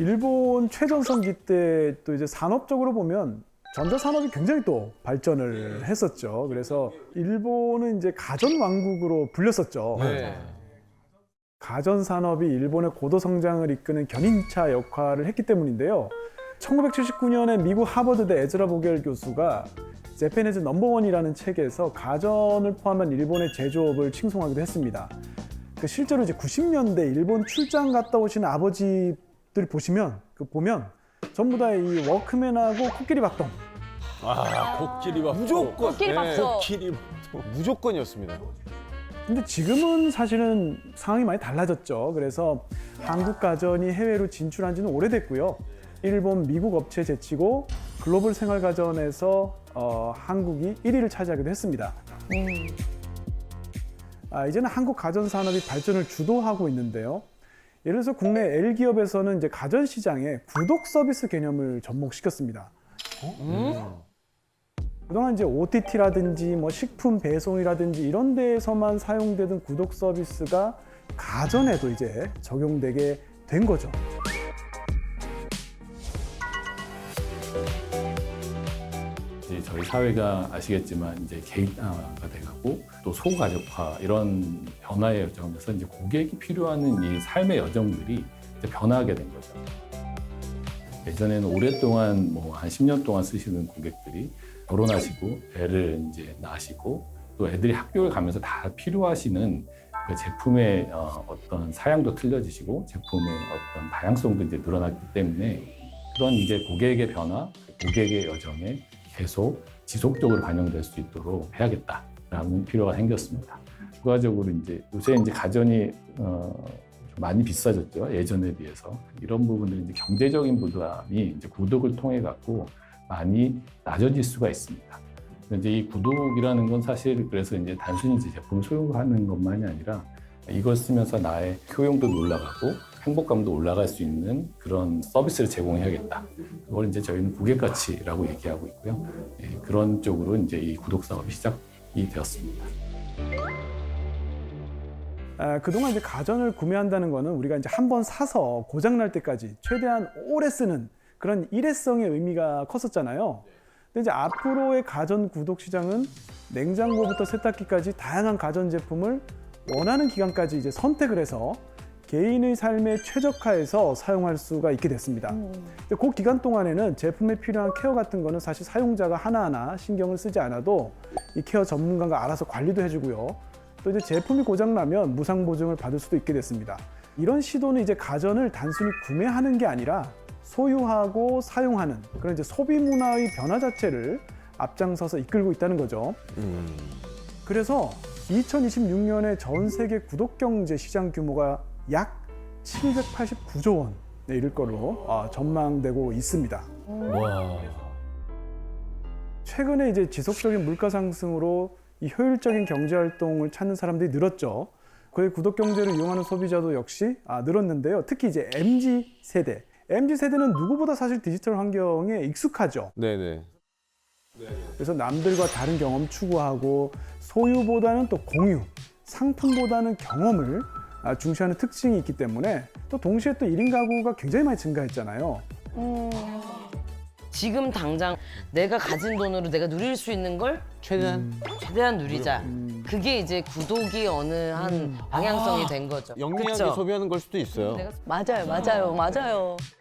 일본 최전성기 때 또 이제 산업적으로 보면 전자 산업이 굉장히 또 발전을 했었죠. 그래서 일본은 이제 가전 왕국으로 불렸었죠. 네. 가전 산업이 일본의 고도 성장을 이끄는 견인차 역할을 했기 때문인데요. 1979년에 미국 하버드대 에즈라 보겔 교수가 제페네즈 넘버원이라는 책에서 가전을 포함한 일본의 제조업을 칭송하기도 했습니다. 그 실제로 이제 90년대 일본 출장 갔다 오신 아버지 들 보시면 그 보면 전부 다 이 워크맨하고 코끼리 박동 아, 코끼리 밥. 무조건. 코끼리 밥솥. 코끼리 밥. 무조건이었습니다. 근데 지금은 사실은 상황이 많이 달라졌죠. 그래서 한국 가전이 해외로 진출한 지는 오래됐고요. 일본, 미국 업체 제치고 글로벌 생활 가전에서 어, 한국이 1위를 차지하기도 했습니다. 아, 이제는 한국 가전 산업이 발전을 주도하고 있는데요. 예를 들어서 국내 L 기업에서는 이제 가전 시장에 구독 서비스 개념을 접목시켰습니다. 그동안 이제 OTT라든지 뭐 식품 배송이라든지 이런 데에서만 사용되던 구독 서비스가 가전에도 이제 적용되게 된 거죠. 저희 사회가 아시겠지만 이제 개인화가 돼가고 또 소가족화 이런 변화의 여정에서 이제 고객이 필요하는 이 삶의 여정들이 변화하게 된 거죠. 예전에는 오랫동안 뭐 한 10년 동안 쓰시는 고객들이 결혼하시고 애를 이제 낳으시고 또 애들이 학교를 가면서 다 필요하시는 그 제품의 어, 어떤 사양도 틀려지시고 제품의 어떤 다양성도 이제 늘어났기 때문에 그런 이제 고객의 변화, 고객의 여정에 계속 지속적으로 반영될 수 있도록 해야겠다 라는 필요가 생겼습니다. 추가적으로 이제 요새 이제 가전이 어, 좀 많이 비싸졌죠 예전에 비해서 이런 부분들이 이제 경제적인 부담이 이제 구독을 통해 갖고 많이 낮아질 수가 있습니다. 이제 이 구독이라는 건 사실 그래서 이제 단순히 이제 제품 소유하는 것만이 아니라 이걸 쓰면서 나의 효용도 올라가고 행복감도 올라갈 수 있는 그런 서비스를 제공해야겠다. 그걸 이제 저희는 고객 가치라고 얘기하고 있고요. 예, 그런 쪽으로 이제 이 구독 사업이 시작이 되었습니다. 아, 그동안 이제 가전을 구매한다는 거는 우리가 이제 한 번 사서 고장 날 때까지 최대한 오래 쓰는 그런 일회성의 의미가 컸었잖아요. 근데 이제 앞으로의 가전 구독 시장은 냉장고부터 세탁기까지 다양한 가전 제품을 원하는 기간까지 이제 선택을 해서 개인의 삶에 최적화해서 사용할 수가 있게 됐습니다. 근데 그 기간 동안에는 제품에 필요한 케어 같은 거는 사실 사용자가 하나하나 신경을 쓰지 않아도 이 케어 전문가가 알아서 관리도 해주고요. 또 이제 제품이 고장나면 무상 보증을 받을 수도 있게 됐습니다. 이런 시도는 이제 가전을 단순히 구매하는 게 아니라 소유하고 사용하는 그런 이제 소비 문화의 변화 자체를 앞장서서 이끌고 있다는 거죠. 그래서 2026년에 전 세계 구독 경제 시장 규모가 약 789조 원에 이를 걸로 아, 전망되고 있습니다. 와. 최근에 이제 지속적인 물가 상승으로 이 효율적인 경제 활동을 찾는 사람들이 늘었죠. 그의 구독 경제를 이용하는 소비자도 역시 아, 늘었는데요. 특히 이제 MZ 세대. MZ 세대는 누구보다 사실 디지털 환경에 익숙하죠. 네네. 그래서 남들과 다른 경험 추구하고 소유보다는 또 공유, 상품보다는 경험을 아, 중시하는 특징이 있기 때문에 또 동시에 또 1인 가구가 굉장히 많이 증가했잖아요. 지금 당장 내가 가진 돈으로 내가 누릴 수 있는 걸 최대한 최대한 누리자. 그게 이제 구독이 어느 한 방향성이 된 거죠. 영리하게 그쵸? 소비하는 걸 수도 있어요. 내가 맞아요, 맞아요, 맞아요.